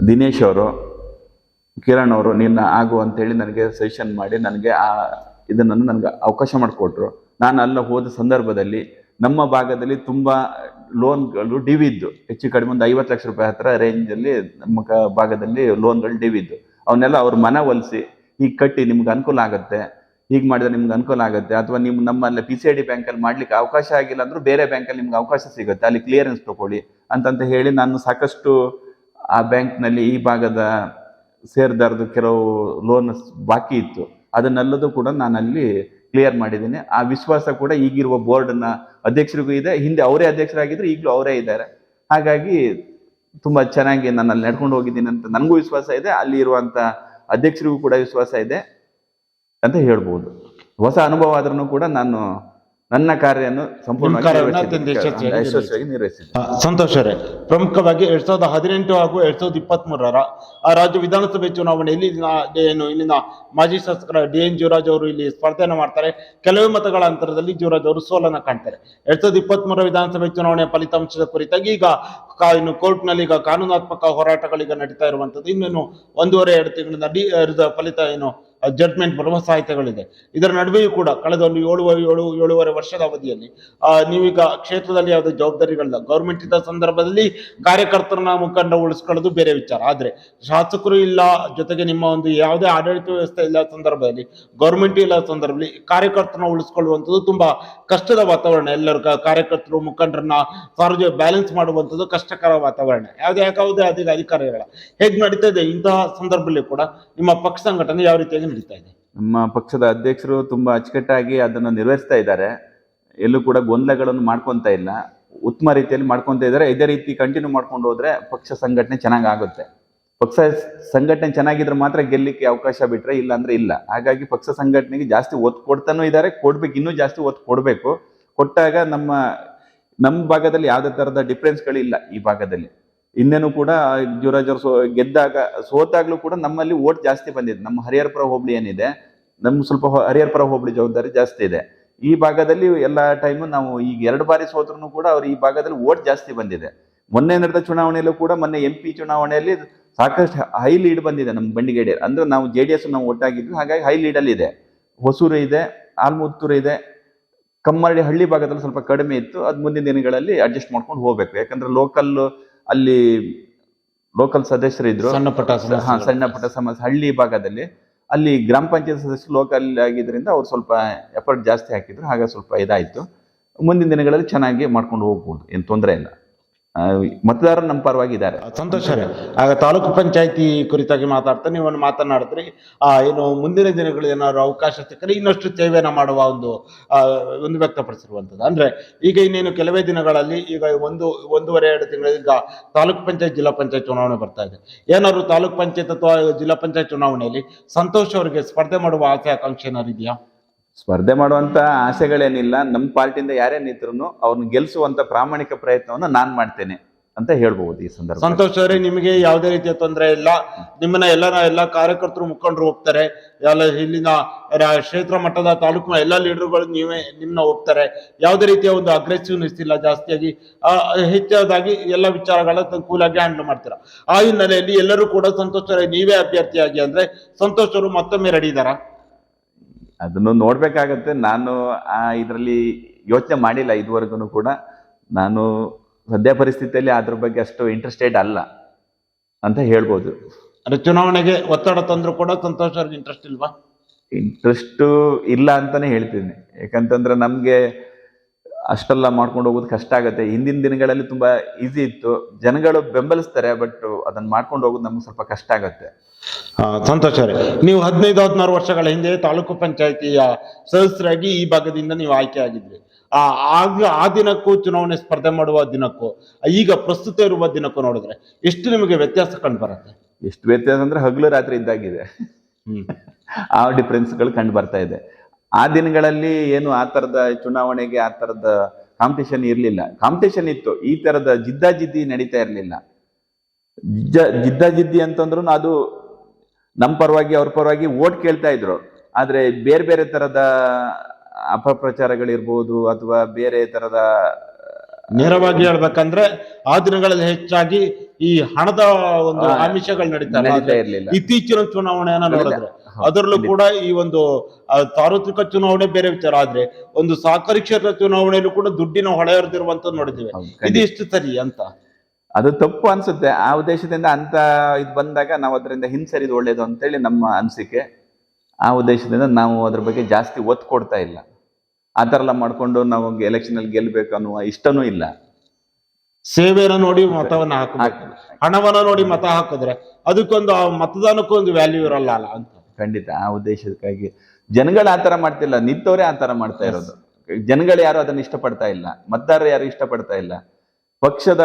ದಿನೇಶ್ ಅವರು, ಕಿರಣ್ ಅವರು ನಿನ್ನ ಆಗು ಅಂತೇಳಿ ನನಗೆ ಸಜೆಷನ್ ಮಾಡಿ ನನಗೆ ಆ ಇದನ್ನು ನನಗೆ ಅವಕಾಶ ಮಾಡಿಕೊಟ್ರು. ನಾನು ಅಲ್ಲ ಹೋದ ಸಂದರ್ಭದಲ್ಲಿ ನಮ್ಮ ಭಾಗದಲ್ಲಿ ತುಂಬ ಲೋನ್ಗಳು ಡಿವಿ ಇದ್ದು, ಹೆಚ್ಚು ಕಡಿಮೆ ಒಂದು ಐವತ್ತು ಲಕ್ಷ ರೂಪಾಯಿ ಹತ್ರ ರೇಂಜಲ್ಲಿ ನಮ್ಮ ಭಾಗದಲ್ಲಿ ಲೋನ್ಗಳು ಡಿವಿ ಇದ್ದು. ಅವನ್ನೆಲ್ಲ ಅವ್ರ ಮನವೊಲಿಸಿ ಈಗ ಕಟ್ಟಿ ನಿಮ್ಗೆ ಅನುಕೂಲ ಆಗುತ್ತೆ. ಹೀಗೆ ಮಾಡಿದ್ರೆ ನಿಮ್ಗೆ ಅನುಕೂಲ ಆಗುತ್ತೆ. ಅಥವಾ ನಿಮ್ಮ ನಮ್ಮಲ್ಲಿ ಪಿ ಸಿ ಐ ಡಿ ಬ್ಯಾಂಕಲ್ಲಿ ಮಾಡ್ಲಿಕ್ಕೆ ಅವಕಾಶ ಆಗಿಲ್ಲ ಅಂದರೂ ಬೇರೆ ಬ್ಯಾಂಕಲ್ಲಿ ನಿಮ್ಗೆ ಅವಕಾಶ ಸಿಗುತ್ತೆ. ಅಲ್ಲಿ ಕ್ಲಿಯರೆನ್ಸ್ ತೊಗೊಳ್ಳಿ ಅಂತಂತ ಹೇಳಿ ನಾನು ಸಾಕಷ್ಟು ಆ ಬ್ಯಾಂಕ್ನಲ್ಲಿ ಈ ಭಾಗದ ಸೇರ್ದಾರ್ದು ಕೆಲವು ಲೋನ್ ಬಾಕಿ ಇತ್ತು. ಅದನ್ನೆಲ್ಲದೂ ಕೂಡ ನಾನು ಅಲ್ಲಿ ಕ್ಲಿಯರ್ ಮಾಡಿದ್ದೀನಿ. ಆ ವಿಶ್ವಾಸ ಕೂಡ ಈಗಿರುವ ಬೋರ್ಡ್ನ ಅಧ್ಯಕ್ಷರಿಗೂ ಇದೆ. ಹಿಂದೆ ಅವರೇ ಅಧ್ಯಕ್ಷರಾಗಿದ್ದರು ಈಗಲೂ ಅವರೇ ಇದ್ದಾರೆ. ಹಾಗಾಗಿ ತುಂಬ ಚೆನ್ನಾಗಿ ನಾನು ಅಲ್ಲಿ ನಡ್ಕೊಂಡು ಹೋಗಿದ್ದೀನಿ ಅಂತ ನನಗೂ ವಿಶ್ವಾಸ ಇದೆ. ಅಲ್ಲಿ ಇರುವಂಥ ಅಧ್ಯಕ್ಷರಿಗೂ ಕೂಡ ವಿಶ್ವಾಸ ಇದೆ. ಅಂತ ಹೇಳ್ಬೋದು. ಹೊಸ ಅನುಭವ ಆದ್ರೂ ಕೂಡ ನಾನು ನನ್ನ ಕಾರ್ಯವನ್ನು ಸಂಪೂರ್ಣವಾಗಿ ಕಾರ್ಯವನ್ನು ನಿರ್ವಹಿಸಿದ್ದೀನಿ. ಯಶಸ್ವಿಯಾಗಿ ಯಶಸ್ವಿಯಾಗಿ ನಿರ್ವಹಿಸಿದ್ದೀನಿ ಆ, ಸಂತೋಷ್ ಅವರೇ ಪ್ರಮುಖವಾಗಿ ಎರಡ್ ಸಾವಿರದ ಹದಿನೆಂಟು ಹಾಗೂ ಎರಡ್ ಸಾವಿರದ ಇಪ್ಪತ್ತ್ ಮೂರರ ರಾಜ್ಯ ವಿಧಾನಸಭೆ ಚುನಾವಣೆಯಲ್ಲಿ ಇಲ್ಲಿನ ಏನು ಇಲ್ಲಿನ ಮಾಜಿ ಶಾಸಕರ ಡಿ ಎನ್ ಜೀವರಾಜ್ ಅವರು ಇಲ್ಲಿ ಸ್ಪರ್ಧೆಯನ್ನು ಮಾಡ್ತಾರೆ. ಕೆಲವೇ ಮತಗಳ ಅಂತರದಲ್ಲಿ ಜೀವರಾಜ್ ಅವರು ಸೋಲನ್ನ ಕಾಣ್ತಾರೆ. ಎರಡ್ ಸಾವಿರದ ಇಪ್ಪತ್ತ್ ಮೂರ ವಿಧಾನಸಭೆ ಚುನಾವಣೆಯ ಫಲಿತಾಂಶದ ಕುರಿತಾಗಿ ಈಗ ಇನ್ನು ಕೋರ್ಟ್ನಲ್ಲಿ ಈಗ ಕಾನೂನಾತ್ಮಕ ಹೋರಾಟಗಳೀಗ ನಡೀತಾ ಇರುವಂತದ್ದು ಇನ್ನೇನು ಒಂದೂವರೆ ಎರಡು ತಿಂಗಳಿಂದ ಡಿ ಫಲಿತ ಏನು ಜಡ್ಜ್ಮೆಂಟ್ ಬರುವ ಸಾಹಿತ್ಯಗಳಿದೆ. ಇದರ ನಡುವೆಯೂ ಕೂಡ ಕಳೆದ ಒಂದು ಏಳು ಏಳು, ಏಳುವರೆ ವರ್ಷದ ಅವಧಿಯಲ್ಲಿ ನೀವೀಗ ಕ್ಷೇತ್ರದಲ್ಲಿ ಯಾವುದೇ ಜವಾಬ್ದಾರಿಗಳಿಲ್ಲ. ಗೌರ್ಮೆಂಟ್ ಇದ್ದ ಸಂದರ್ಭದಲ್ಲಿ ಕಾರ್ಯಕರ್ತರನ್ನ ಮುಖಂಡ ಉಳಿಸ್ಕೊಳ್ಳೋದು ಬೇರೆ ವಿಚಾರ. ಆದ್ರೆ ಶಾಸಕರು ಇಲ್ಲ, ಜೊತೆಗೆ ನಿಮ್ಮ ಒಂದು ಯಾವುದೇ ಆಡಳಿತ ವ್ಯವಸ್ಥೆ ಇಲ್ಲ ಸಂದರ್ಭದಲ್ಲಿ ಗೌರ್ಮೆಂಟ್ ಇಲ್ಲ ಸಂದರ್ಭದಲ್ಲಿ ಕಾರ್ಯಕರ್ತರನ್ನ ಉಳಿಸ್ಕೊಳ್ಳುವಂಥದ್ದು ತುಂಬಾ ಕಷ್ಟದ ವಾತಾವರಣ. ಎಲ್ಲರೂ ಕಾರ್ಯಕರ್ತರು, ಮುಖಂಡರನ್ನ ಸಾರ್ವಜನಿಕ ಬ್ಯಾಲೆನ್ಸ್ ಮಾಡುವಂಥದ್ದು ಕಷ್ಟಕರ ವಾತಾವರಣ. ಯಾವ್ದು ಯಾಕೆ ಅಧಿಕ ಅಧಿಕಾರಿಗಳ, ಹೇಗೆ ನಡೀತಾ ಇದೆ ಇಂತಹ ಸಂದರ್ಭದಲ್ಲಿ ಕೂಡ ನಿಮ್ಮ ಪಕ್ಷ ಸಂಘಟನೆ ಯಾವ ರೀತಿಯಾಗಿ ನಡೀತಾ ಇದೆ. ನಮ್ಮ ಪಕ್ಷದ ಅಧ್ಯಕ್ಷರು ತುಂಬಾ ಅಚ್ಚುಕಟ್ಟಾಗಿ ಅದನ್ನು ನಿರ್ವಹಿಸ್ತಾ ಇದ್ದಾರೆ. ಎಲ್ಲೂ ಕೂಡ ಗೊಂದಲಗಳನ್ನು ಮಾಡ್ಕೊಂತ ಇಲ್ಲ. ಉತ್ತಮ ರೀತಿಯಲ್ಲಿ ಮಾಡ್ಕೊಂತ ಇದ್ದಾರೆ. ಇದೇ ರೀತಿ ಕಂಟಿನ್ಯೂ ಮಾಡ್ಕೊಂಡು ಹೋದ್ರೆ ಪಕ್ಷ ಸಂಘಟನೆ ಚೆನ್ನಾಗ್ ಆಗುತ್ತೆ. ಪಕ್ಷ ಸಂಘಟನೆ ಚೆನ್ನಾಗಿದ್ರೆ ಮಾತ್ರ ಗೆಲ್ಲಿಕ್ಕೆ ಅವಕಾಶ ಬಿಟ್ರೆ ಇಲ್ಲ ಅಂದ್ರೆ ಇಲ್ಲ. ಹಾಗಾಗಿ ಪಕ್ಷ ಸಂಘಟನೆಗೆ ಜಾಸ್ತಿ ಒತ್ತು ಕೊಡ್ತಾನೂ ಇದ್ದಾರೆ. ಕೊಡ್ಬೇಕು, ಇನ್ನೂ ಜಾಸ್ತಿ ಒತ್ತು ಕೊಡಬೇಕು. ಕೊಟ್ಟಾಗ ನಮ್ಮ ನಮ್ಮ ಭಾಗದಲ್ಲಿ ಯಾವುದೇ ತರದ ಡಿಫ್ರೆನ್ಸ್ಗಳಿಲ್ಲ ಈ ಭಾಗದಲ್ಲಿ. ಇನ್ನೇನು ಕೂಡ ಯುವರಾಜ್ ಸೋ, ಗೆದ್ದಾಗ, ಸೋತಾಗ್ಲೂ ಕೂಡ ನಮ್ಮಲ್ಲಿ ಓಟ್ ಜಾಸ್ತಿ ಬಂದಿದೆ. ನಮ್ಮ ಹರಿಹರಪುರ ಹೋಬಳಿ ಏನಿದೆ ನಮ್ಗೆ ಸ್ವಲ್ಪ ಹರಿಹರಪುರ ಹೋಬಳಿ ಜವಾಬ್ದಾರಿ ಜಾಸ್ತಿ ಇದೆ. ಈ ಭಾಗದಲ್ಲಿ ಎಲ್ಲ ಟೈಮು ನಾವು ಈಗ ಎರಡು ಬಾರಿ ಸೋತ್ರು ಕೂಡ ಅವ್ರು ಈ ಭಾಗದಲ್ಲಿ ಓಟ್ ಜಾಸ್ತಿ ಬಂದಿದೆ. ಮೊನ್ನೆ ನಡೆದ ಚುನಾವಣೆಯಲ್ಲೂ ಕೂಡ ಮೊನ್ನೆ ಎಂ ಪಿ ಚುನಾವಣೆಯಲ್ಲಿ ಸಾಕಷ್ಟು ಹೈ ಲೀಡ್ ಬಂದಿದೆ ನಮ್ಮ ಬಂಡಿಗೇಡಿ ಅಂದ್ರೆ ನಾವು ಜೆ ಡಿ ಎಸ್ ನಾವು ಒಟ್ಟಾಗಿದ್ವಿ, ಹಾಗಾಗಿ ಹೈ ಲೀಡಲ್ಲಿ ಇದೆ. ಹೊಸೂರು ಇದೆ, ಆಲ್ಮುತ್ತೂರು ಇದೆ. ಕಮ್ಮರಡಿ ಹಳ್ಳಿ ಭಾಗದಲ್ಲಿ ಸ್ವಲ್ಪ ಕಡಿಮೆ ಇತ್ತು. ಅದು ಮುಂದಿನ ದಿನಗಳಲ್ಲಿ ಅಡ್ಜಸ್ಟ್ ಮಾಡ್ಕೊಂಡು ಹೋಗ್ಬೇಕು. ಯಾಕಂದ್ರೆ ಲೋಕಲ್ ಅಲ್ಲಿ ಲೋಕಲ್ ಸದಸ್ಯರು ಇದ್ರು ಸಣ್ಣ ಪುಟ್ಟ ಹಾ. ಸಣ್ಣ ಪುಟ್ಟ ಸಮಸ್ಯೆ ಹಳ್ಳಿ ಭಾಗದಲ್ಲಿ. ಅಲ್ಲಿ ಗ್ರಾಮ ಪಂಚಾಯತ್ ಸದಸ್ಯರು ಲೋಕಲ್ ಆಗಿದ್ರಿಂದ ಅವ್ರು ಸ್ವಲ್ಪ ಎಫರ್ಟ್ ಜಾಸ್ತಿ ಹಾಕಿದ್ರು ಹಾಗೆ ಸ್ವಲ್ಪ ಇದಾಯಿತು. ಮುಂದಿನ ದಿನಗಳಲ್ಲಿ ಚೆನ್ನಾಗಿ ಮಾಡ್ಕೊಂಡು ಹೋಗ್ಬೋದು ಏನು ತೊಂದರೆ ಇಲ್ಲ. ಮತದಾರರು ನಮ್ಮ ಪರವಾಗಿ ಇದ್ದಾರೆ. ಸಂತೋಷ ಆಗ ತಾಲೂಕು ಪಂಚಾಯತಿ ಕುರಿತಾಗಿ ಮಾತಾಡ್ತಾ ನೀವು ಮಾತನಾಡಿದ್ರಿ. ಆ, ಏನು ಮುಂದಿನ ದಿನಗಳಲ್ಲಿ ಏನಾದ್ರು ಅವಕಾಶ ಸಿಕ್ಕರೆ ಇನ್ನಷ್ಟು ಸೇವೆಯನ್ನು ಮಾಡುವ ಒಂದು ಒಂದು ವ್ಯಕ್ತಪಡಿಸಿರುವಂಥದ್ದು. ಅಂದ್ರೆ ಈಗ ಇನ್ನೇನು ಕೆಲವೇ ದಿನಗಳಲ್ಲಿ ಈಗ ಒಂದು, ಒಂದೂವರೆ, ಎರಡು ತಿಂಗಳ ಈಗ ತಾಲೂಕು ಪಂಚಾಯತ್, ಜಿಲ್ಲಾ ಪಂಚಾಯತ್ ಚುನಾವಣೆ ಬರ್ತಾ ಇದೆ. ಏನಾದ್ರು ತಾಲೂಕು ಪಂಚಾಯತ್ ಅಥವಾ ಜಿಲ್ಲಾ ಪಂಚಾಯತ್ ಚುನಾವಣೆಯಲ್ಲಿ ಸಂತೋಷ್ ಅವರಿಗೆ ಸ್ಪರ್ಧೆ ಮಾಡುವ ಆಸೆ, ಆಕಾಂಕ್ಷೆ ಏನಾದ್ರು ಇದೆಯಾ? ಸ್ಪರ್ಧೆ ಮಾಡುವಂಥ ಆಸೆಗಳೇನಿಲ್ಲ ನಮ್ಮ ಪಾರ್ಟಿಯಿಂದ ಯಾರೇ ನಿಂತರೂ ಅವ್ರನ್ನ ಗೆಲ್ಲಿಸುವಂಥ ಪ್ರಾಮಾಣಿಕ ಪ್ರಯತ್ನವನ್ನು ನಾನು ಮಾಡ್ತೇನೆ ಅಂತ ಹೇಳ್ಬಹುದು ಈ ಸಂದರ್ಭ ಸಂತೋಷ್ ಅವರೇ, ನಿಮಗೆ ಯಾವುದೇ ರೀತಿಯ ತೊಂದರೆ ಇಲ್ಲ. ನಿಮ್ಮನ್ನ ಎಲ್ಲರ ಎಲ್ಲ ಕಾರ್ಯಕರ್ತರು ಮುಖಂಡರು ಹೋಗ್ತಾರೆ ಎಲ್ಲ ಇಲ್ಲಿನ ಕ್ಷೇತ್ರ ಮಟ್ಟದ ತಾಲೂಕಿನ ಎಲ್ಲ ಲೀಡರ್ಗಳು ನೀವೇ ನಿಮ್ಮನ್ನ ಹೋಗ್ತಾರೆ ಯಾವುದೇ ರೀತಿಯ ಒಂದು ಅಗ್ರೆಸಿವ್ನೆಸ್ ಇಲ್ಲ ಜಾಸ್ತಿಯಾಗಿ. ಹೆಚ್ಚಾದಾಗಿ ಎಲ್ಲ ವಿಚಾರಗಳ ಕೂಲಾಗಿ ಹ್ಯಾಂಡಲ್ ಮಾಡ್ತೀರಾ. ಆ ಹಿನ್ನೆಲೆಯಲ್ಲಿ ಎಲ್ಲರೂ ಕೂಡ ಸಂತೋಷ್ ನೀವೇ ಅಭ್ಯರ್ಥಿಯಾಗಿ ಅಂದ್ರೆ ಸಂತೋಷ್ ಅವರು ಮತ್ತೊಮ್ಮೆ ರೆಡಿ ಇದ್ದಾರಾ? ಅದನ್ನು ನೋಡ್ಬೇಕಾಗತ್ತೆ. ನಾನು ಆ ಇದರಲ್ಲಿ ಯೋಚನೆ ಮಾಡಿಲ್ಲ ಇದುವರೆಗೂ ಕೂಡ. ನಾನು ಸದ್ಯ ಪರಿಸ್ಥಿತಿಯಲ್ಲಿ ಅದ್ರ ಬಗ್ಗೆ ಅಷ್ಟು ಇಂಟ್ರೆಸ್ಟೆಡ್ ಅಲ್ಲ ಅಂತ ಹೇಳ್ಬೋದು. ಅಂದ್ರೆ ಚುನಾವಣೆಗೆ ಒತ್ತಡ ತಂದ್ರು ಕೂಡ ಸಂತೋಷ ಅವ್ರಿಗೆ ಇಂಟ್ರೆಸ್ಟ್ ಇಲ್ವಾ? ಇಂಟ್ರೆಸ್ಟು ಇಲ್ಲ ಅಂತಾನೆ ಹೇಳ್ತೀನಿ. ಯಾಕಂತಂದ್ರೆ ನಮ್ಗೆ ಅಷ್ಟೆಲ್ಲ ಮಾಡ್ಕೊಂಡು ಹೋಗೋದು ಕಷ್ಟ ಆಗುತ್ತೆ. ಹಿಂದಿನ ದಿನಗಳಲ್ಲಿ ತುಂಬ ಈಸಿ ಇತ್ತು. ಜನಗಳು ಬೆಂಬಲಿಸ್ತಾರೆ ಬಟ್ ಅದನ್ನ ಮಾಡ್ಕೊಂಡು ಹೋಗೋದು ನಮ್ಗೆ ಸ್ವಲ್ಪ ಕಷ್ಟ ಆಗುತ್ತೆ. ಸಂತೋಷ ರೀ ನೀವು ಹದಿನೈದು ಹದಿನಾರು ವರ್ಷಗಳ ಹಿಂದೆ ತಾಲೂಕು ಪಂಚಾಯತಿಯ ಸದಸ್ಯರಾಗಿ ಈ ಭಾಗದಿಂದ ನೀವು ಆಯ್ಕೆ ಆಗಿದ್ರಿ. ಆ ಆಗ ಆ ದಿನಕ್ಕೂ ಚುನಾವಣೆ ಸ್ಪರ್ಧೆ ಮಾಡುವ ದಿನಕ್ಕೂ ಈಗ ಪ್ರಸ್ತುತ ಇರುವ ದಿನಕ್ಕೂ ನೋಡಿದ್ರೆ ಎಷ್ಟು ನಿಮಗೆ ವ್ಯತ್ಯಾಸ ಕಂಡು ಬರುತ್ತೆ? ಎಷ್ಟು ವ್ಯತ್ಯಾಸ ಅಂದ್ರೆ ಹಗಲು ರಾತ್ರಿ ಇದ್ದಾಗಿದೆ. ಹ್ಮ್. ಆ ಡಿಫ್ರೆನ್ಸ್ಗಳು ಕಂಡು ಬರ್ತಾ ಇದೆ. ಆ ದಿನಗಳಲ್ಲಿ ಏನು ಆ ತರದ ಚುನಾವಣೆಗೆ ಆ ತರದ ಕಾಂಪಿಟೇಷನ್ ಇರಲಿಲ್ಲ. ಕಾಂಪಿಟೇಷನ್ ಇತ್ತು. ಈ ತರದ ಜಿದ್ದಾಜಿದ್ದಿ ನಡೀತಾ ಇರಲಿಲ್ಲ. ಜಿದ್ದ ಜಿದ್ದಾಜಿದ್ದಿ ಅಂತಂದ್ರು ಅದು ನಮ್ಮ ಪರವಾಗಿ ಅವ್ರ ಪರವಾಗಿ ಓಟ್ ಕೇಳ್ತಾ ಇದ್ರು. ಆದ್ರೆ ಬೇರೆ ಬೇರೆ ತರದ ಅಪಪ್ರಚಾರಗಳಿರ್ಬೋದು ಅಥವಾ ಬೇರೆ ತರದ ನೇರವಾಗಿ ಹೇಳ್ಬೇಕಂದ್ರೆ ಆ ದಿನಗಳಲ್ಲಿ ಹೆಚ್ಚಾಗಿ ಈ ಹಣದ ಒಂದು ಆಮಿಷಗಳು ನಡೀತಾ ಇರಲಿಲ್ಲ. ನಡೀತಾ ಇರ್ಲಿಲ್ಲ. ಇತ್ತೀಚಿನ ಚುನಾವಣೆಯನ್ನ ನೋಡಿದ್ರೆ. ಅದರಲ್ಲೂ ಕೂಡ ಈ ಒಂದು ಸಾರ್ವತ್ರಿಕ ಚುನಾವಣೆ ಬೇರೆ ವಿಚಾರ. ಆದ್ರೆ ಒಂದು ಸಹಕಾರಿ ಕ್ಷೇತ್ರ ಚುನಾವಣೆಯಲ್ಲೂ ಕೂಡ ದುಡ್ಡಿನ ಹೊಳೆ ಹರಿದಿರುವಂತ ನೋಡಿದ್ದೇವೆ. ಇದು ಇಷ್ಟು ಎಷ್ಟು ಸರಿ ಅಂತ. ಅದು ತಪ್ಪು ಅನ್ಸುತ್ತೆ. ಆ ಉದ್ದೇಶದಿಂದ ಅಂತ ಇದು ಬಂದಾಗ ನಾವು ಅದರಿಂದ ಹಿಂಸರಿದು ಒಳ್ಳೇದು ಅಂತೇಳಿ ನಮ್ಮ ಅನಿಸಿಕೆ. ಆ ಉದ್ದೇಶದಿಂದ ನಾವು ಅದ್ರ ಬಗ್ಗೆ ಜಾಸ್ತಿ ಒತ್ತು ಕೊಡ್ತಾ ಇಲ್ಲ. ಆ ಥರ ಎಲ್ಲ ಮಾಡ್ಕೊಂಡು ನಾವು ಎಲೆಕ್ಷನ್ ಅಲ್ಲಿ ಗೆಲ್ಬೇಕು ಅನ್ನುವ ಇಷ್ಟನೂ ಇಲ್ಲ. ಸೇವೆಯನ್ನು ನೋಡಿ ಮತವನ್ನ ಹಾಕಬೇಕು. ಹಣವನ್ನ ನೋಡಿ ಮತ ಹಾಕಿದ್ರೆ ಅದಕ್ಕೊಂದು ಆ ಮತದಾನಕ್ಕೂ ಒಂದು ವ್ಯಾಲ್ಯೂ ಇರಲ್ಲ ಅಲ್ಲ ಅಂತ. ಖಂಡಿತ ಆ ಉದ್ದೇಶಕ್ಕಾಗಿ. ಜನಗಳು ಆ ಥರ ಮಾಡ್ತಿಲ್ಲ ನಿಂತವರೇ ಆ ಥರ ಮಾಡ್ತಾ ಇರೋದು. ಜನಗಳು ಯಾರು ಅದನ್ನು ಇಷ್ಟಪಡ್ತಾ ಇಲ್ಲ ಮತದಾರರು ಯಾರು ಇಷ್ಟಪಡ್ತಾ ಇಲ್ಲ. ಪಕ್ಷದ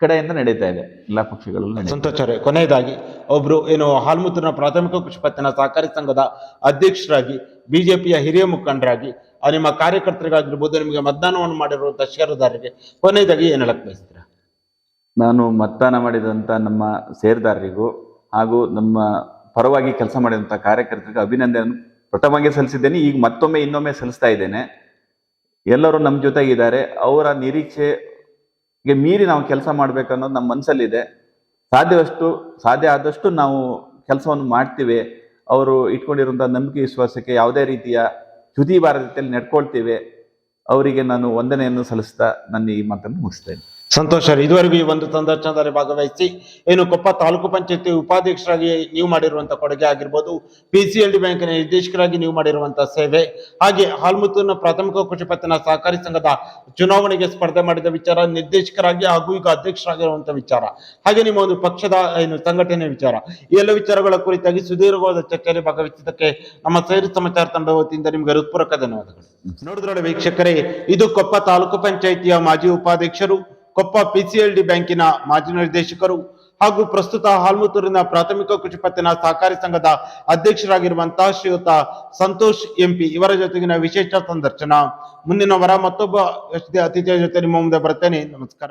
ಕಡೆಯಿಂದ ನಡೀತಾ ಇದೆ ಎಲ್ಲಾ ಪಕ್ಷಗಳಲ್ಲೂ. ಸಂತೋಷರೇ ಕೊನೆಯದಾಗಿ ಒಬ್ರು ಏನು ಹಾಲ್ಮುತ್ರನ ಪ್ರಾಥಮಿಕ ಕೃಷಿ ಪತ್ತಿನ ಸಹಕಾರಿ ಸಂಘದ ಅಧ್ಯಕ್ಷರಾಗಿ ಬಿಜೆಪಿಯ ಹಿರಿಯ ಮುಖಂಡರಾಗಿ ನಿಮ್ಮ ಕಾರ್ಯಕರ್ತರಿಗಾಗಿರ್ಬೋದು ನಿಮಗೆ ಮತದಾನವನ್ನು ಮಾಡಿರುವಂತಹ ಷೇರುದಾರರಿಗೆ ಕೊನೆಯದಾಗಿ ಏನು ಹೇಳಕ್ ಬಯಸ್ತೀರಾ? ನಾನು ಮತದಾನ ಮಾಡಿದಂತ ನಮ್ಮ ಷೇರ್ದಾರರಿಗೂ ಹಾಗೂ ನಮ್ಮ ಪರವಾಗಿ ಕೆಲಸ ಮಾಡಿದಂಥ ಕಾರ್ಯಕರ್ತರಿಗೆ ಅಭಿನಂದನೆ ಪ್ರಥಮವಾಗಿ ಸಲ್ಲಿಸಿದ್ದೇನೆ. ಈಗ ಮತ್ತೊಮ್ಮೆ ಇನ್ನೊಮ್ಮೆ ಸಲ್ಲಿಸ್ತಾ ಇದ್ದೇನೆ. ಎಲ್ಲರೂ ನಮ್ಮ ಜೊತೆಗಿದ್ದಾರೆ. ಅವರ ನಿರೀಕ್ಷೆಗೆ ಮೀರಿ ನಾವು ಕೆಲಸ ಮಾಡ್ಬೇಕನ್ನೋದು ನಮ್ಮ ಮನಸ್ಸಲ್ಲಿದೆ. ಸಾಧ್ಯವಷ್ಟು, ಸಾಧ್ಯ ಆದಷ್ಟು ನಾವು ಕೆಲಸವನ್ನು ಮಾಡ್ತೀವಿ. ಅವರು ಇಟ್ಕೊಂಡಿರುವಂಥ ನಂಬಿಕೆ ವಿಶ್ವಾಸಕ್ಕೆ ಯಾವುದೇ ರೀತಿಯ ಚ್ಯುತಿ ಭಾರತದಲ್ಲಿ ನಡ್ಕೊಳ್ತೀವಿ. ಅವರಿಗೆ ನಾನು ವಂದನೆಯನ್ನು ಸಲ್ಲಿಸ್ತಾ ನನ್ನ ಈ ಮಾತನ್ನು ಮುಗಿಸ್ತೇನೆ. ಸಂತೋಷ ರೀ. ಇದುವರೆಗೂ ಈ ಒಂದು ಸಂದರ್ಶನದಲ್ಲಿ ಭಾಗವಹಿಸಿ ಏನು ಕೊಪ್ಪ ತಾಲೂಕು ಪಂಚಾಯತಿ ಉಪಾಧ್ಯಕ್ಷರಾಗಿ ನೀವು ಮಾಡಿರುವಂತಹ ಕೊಡುಗೆ ಆಗಿರ್ಬೋದು ಪಿ ಸಿ ಎಲ್ ಡಿ ಬ್ಯಾಂಕಿನ ನಿರ್ದೇಶಕರಾಗಿ ನೀವು ಮಾಡಿರುವಂತಹ ಸೇವೆ, ಹಾಗೆ ಹಾಲ್ಮುತ್ತೂರಿನ ಪ್ರಾಥಮಿಕ ಕೃಷಿ ಪತ್ತಿನ ಸಹಕಾರಿ ಸಂಘದ ಚುನಾವಣೆಗೆ ಸ್ಪರ್ಧೆ ಮಾಡಿದ ವಿಚಾರ, ನಿರ್ದೇಶಕರಾಗಿ ಹಾಗೂ ಈಗ ಅಧ್ಯಕ್ಷರಾಗಿರುವಂತಹ ವಿಚಾರ, ಹಾಗೆ ನಿಮ್ಮ ಒಂದು ಪಕ್ಷದ, ಏನು ಸಂಘಟನೆ ವಿಚಾರ, ಈ ಎಲ್ಲ ವಿಚಾರಗಳ ಕುರಿತಾಗಿ ಸುದೀರ್ಘವಾದ ಚರ್ಚೆಯಲ್ಲಿ ಭಾಗವಹಿಸಿದ್ದಕ್ಕೆ ನಮ್ಮ ಸೇರಿ ಸಮಾಚಾರ ತಂಡ ವತಿಯಿಂದ ನಿಮಗೆ ಹೃತ್ಪೂರ್ವಕ ಧನ್ಯವಾದಗಳು ನೋಡಿದ್ರೆ ವೀಕ್ಷಕರೇ, ಇದು ಕೊಪ್ಪ ತಾಲೂಕು ಪಂಚಾಯಿತಿಯ ಮಾಜಿ ಉಪಾಧ್ಯಕ್ಷರು ಕೊಪ್ಪ ಪಿಸಿಎಲ್ಡಿ ಬ್ಯಾಂಕಿನ ಮಾಜಿ ನಿರ್ದೇಶಕರು ಹಾಗೂ ಪ್ರಸ್ತುತ ಹಾಲ್ಮುತ್ತೂರಿನ ಪ್ರಾಥಮಿಕ ಕೃಷಿ ಪತ್ತಿನ ಸಹಕಾರಿ ಸಂಘದ ಅಧ್ಯಕ್ಷರಾಗಿರುವಂತಹ ಶ್ರೀಯುತ ಸಂತೋಷ್ ಎಂಪಿ ಇವರ ಜೊತೆಗಿನ ವಿಶೇಷ ಸಂದರ್ಶನ. ಮುಂದಿನ ವರ ಮತ್ತೊಬ್ಬ ಅತಿಥಿಯ ಜೊತೆ ನಿಮ್ಮ ಮುಂದೆ ಬರ್ತೇನೆ ನಮಸ್ಕಾರ.